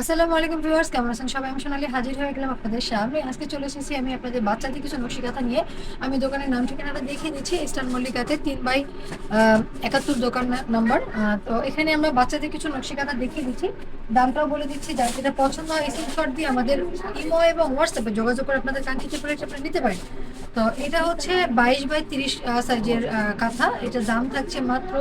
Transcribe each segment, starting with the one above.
আসসালামু আলাইকুম ভিউয়ার্স, কেমন আছেন সবাই? আমি সোনালি হাজির হয়ে গেলাম আপনাদের সামনে। আজকে চলে এসেছি আমি আপনাদের বাচ্চাদের কিছু নকশিকাথা নিয়ে। আমি দোকানের নাম ঠিকানাটা দেখিয়ে দিচ্ছি, ইস্টার্ন মল্লিকাতে তিন বাই একাত্তর দোকান নাম্বার। তো এখানে আমরা বাচ্চাদের কিছু নকশিকাথা দেখিয়ে দিচ্ছি। দামটাও বলে দিচ্ছি, যার যেটা পছন্দ হয় স্ক্রিনশট দিয়ে আমাদের ইমো এবং হোয়াটসঅ্যাপে যোগাযোগ করে আপনাদের কাঙ্ক্ষিত প্রোডাক্ট আপনারা নিতে পারেন। তো এটা হচ্ছে বাইশ বাই তিরিশ সাইজের কাঁথা। এটা দাম থাকছে মাত্র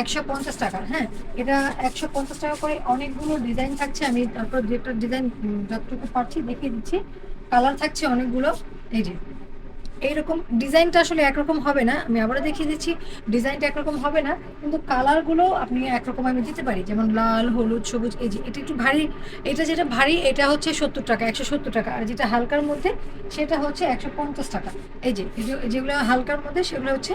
একশো পঞ্চাশ টাকা হ্যাঁ? এটা একশো পঞ্চাশ টাকা করে অনেকগুলো ডিজাইন থাকছে। আমি তারপর একটা ডিজাইন যতটুকু পারছি দেখিয়ে দিচ্ছি। কালার থাকছে অনেকগুলো, এই যে। এইরকম ডিজাইনটা আসলে একরকম হবে না। আমি আবারও দেখিয়ে দিচ্ছি ডিজাইনটা একরকম হবে না, কিন্তু কালারগুলো আপনি একরকম আমি দিতে পারি। যেমন লাল, হলুদ, সবুজ, এই যে, এটা একটু ভারী, এটা যেটা ভারী, এটা হচ্ছে সত্তর টাকা, একশো সত্তর টাকা। আর যেটা হালকার মধ্যে, সেটা হচ্ছে একশো পঞ্চাশ টাকা। এই যে- যেগুলো হালকার মধ্যে, সেগুলো হচ্ছে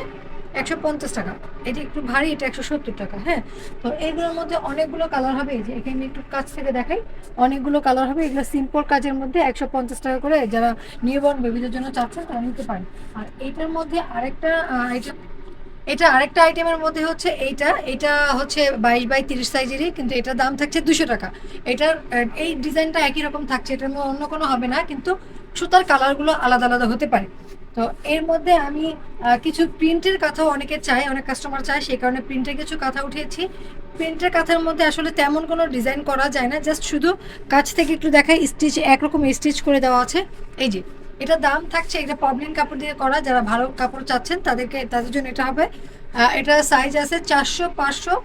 একশো পঞ্চাশ টাকা। এটা একটু ভারী, এটা একশো সত্তর টাকা হ্যাঁ? তো এইগুলোর মধ্যে অনেকগুলো কালার হবে, এই যে এখানে একটু কাছ থেকে দেখাই। অনেকগুলো কালার হবে, এগুলো সিম্পল কাজের মধ্যে একশো পঞ্চাশ টাকা করে যারা নিউবর্ন বেবিদের জন্য চাচ্ছেন তারা নিতে পারেন আর এইটার মধ্যে আরেকটা আইটেম এটা আরেকটা আইটেমের মধ্যে হচ্ছে এইটা। এটা হচ্ছে বাইশ বাই তিরিশ সাইজেরই কিন্তু এটার দাম থাকছে দুশো টাকা। এটার এই ডিজাইনটা একই রকম থাকছে, এটার মধ্যে অন্য কোনো হবে না, কিন্তু সুতার কালারগুলো আলাদা আলাদা হতে পারে। তো এর মধ্যে আমি কিছু প্রিন্টের কথাও অনেকে চায়, অনেক কাস্টমার চায়, সেই কারণে প্রিন্টের কিছু কথা উঠিয়েছি প্রিন্টের কাঁথার মধ্যে আসলে তেমন কোনো ডিজাইন করা যায় না জাস্ট শুধু কাছ থেকে একটু দেখাই স্টিচ একরকম স্টিচ করে দেওয়া আছে। এই যে, এটা দাম থাকছে, এটা পবলিন কাপড় দিয়ে করা, যারা ভালো কাপড় চাচ্ছেন তাদেরকে, তাদের জন্য এটা হবে। এটা সাইজ আছে চারশো, পাঁচশো,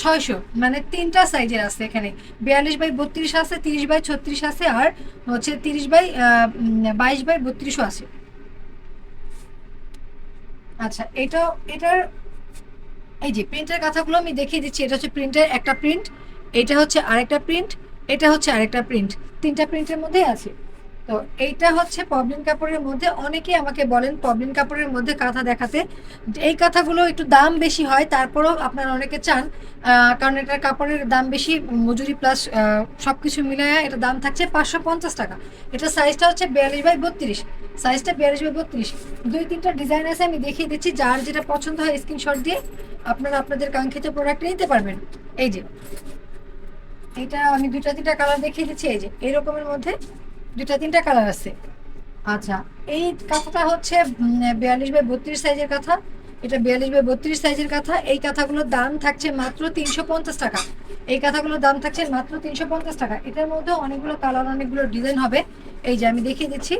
ছয়শো মানে তিনটা সাইজের আছে এখানে। বিয়াল্লিশ বাই বত্রিশ আছে, তিরিশ বাই ছত্রিশ আছে, আর হচ্ছে তিরিশ বাই বাইশ বাই বত্রিশও আছে। আচ্ছা এটা, এটার, এই যে প্রিন্টের কথাগুলো আমি দেখিয়ে দিচ্ছি, এটা হচ্ছে প্রিন্টের একটা প্রিন্ট এটা হচ্ছে আরেকটা প্রিন্ট এটা হচ্ছে আরেকটা প্রিন্ট তিনটা প্রিন্টের মধ্যেই আছে। তো এইটা হচ্ছে পবলিন কাপড়ের মধ্যে, অনেকেই আমাকে বলেন পবলিন কাপড়ের মধ্যে কাঁথা দেখাতে। এই কাঁথাগুলো একটু দাম বেশি হয়, তারপরেও আপনারা অনেকে চান কারণ এটার কাপড়ের দাম বেশি, মজুরি প্লাস সব কিছু মিলায় এটা দাম থাকছে পাঁচশো পঞ্চাশ টাকা। এটা সাইজটা হচ্ছে বিয়াল্লিশ বাই বত্রিশ। সাইজটা বিয়াল্লিশ বাই বত্রিশ। দুই, তিনটা ডিজাইন আছে, আমি দেখিয়ে দিচ্ছি। যার যেটা পছন্দ হয় স্ক্রিনশট দিয়ে আপনারা আপনাদের কাঙ্ক্ষিত প্রোডাক্ট নিতে পারবেন। এই যে, এটা আমি দুটা তিনটা কালার দেখিয়ে দিচ্ছি। এই যে, এরকমের মধ্যে দুটা তিনটা কালার আছে। আচ্ছা এই কাঁথাটা হচ্ছে বিয়াল্লিশ বাই বত্রিশ সাইজের কাঁথা। এটা বিয়াল্লিশ বাই বত্রিশ সাইজের কাঁথা। এই কাঁথাগুলোর দাম থাকছে মাত্র তিনশো পঞ্চাশ টাকা। এই কাঁথাগুলোর দাম থাকছে মাত্র তিনশো পঞ্চাশ টাকা। এটার মধ্যে অনেকগুলো কালার, অনেকগুলো ডিজাইন হবে। এই যে আমি দেখিয়ে দিচ্ছি,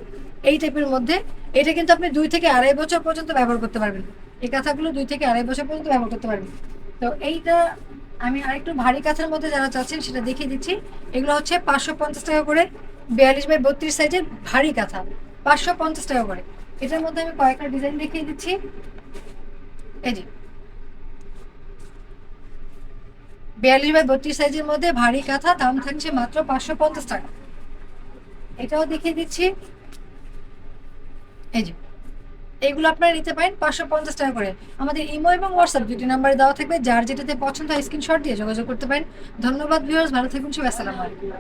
এই টাইপের মধ্যে। এটা কিন্তু আপনি দুই থেকে আড়াই বছর পর্যন্ত ব্যবহার করতে পারবেন। এই কাঁথাগুলো দুই থেকে আড়াই বছর পর্যন্ত ব্যবহার করতে পারবেন। তো এইটা আমি আরেকটু ভারী কাঁথার মধ্যে যারা চাচ্ছেন, সেটা দেখিয়ে দিচ্ছি। এগুলো হচ্ছে পাঁচশো পঞ্চাশ টাকা করে বিয়াল্লিশ বাই বত্রিশ সাইজের ভারী কাঁথা। পাঁচশো পঞ্চাশ টাকা করে। এটার মধ্যে আমি কয়েকটা ডিজাইন দেখিয়ে দিচ্ছি। এই যে। বিয়াল্লিশ বাই বত্রিশ সাইজের মধ্যে ভারী কাঁথা, দাম থাকছে মাত্র পাঁচশো পঞ্চাশ টাকা। এটাও দেখিয়ে দিচ্ছি। এই যে। এগুলো আপনারা নিতে পারেন পাঁচশো পঞ্চাশ টাকা করে। আমাদের ইমো এবং হোয়াটসঅ্যাপ দুটি নাম্বারে দেওয়া থাকবে। যার যেটাতে পছন্দ হয় স্ক্রিনশট দিয়ে যোগাযোগ করতে পারেন। ধন্যবাদ ভিউয়ার্স, ভালো থাকুন সবাই আসসালামু আলাইকুম।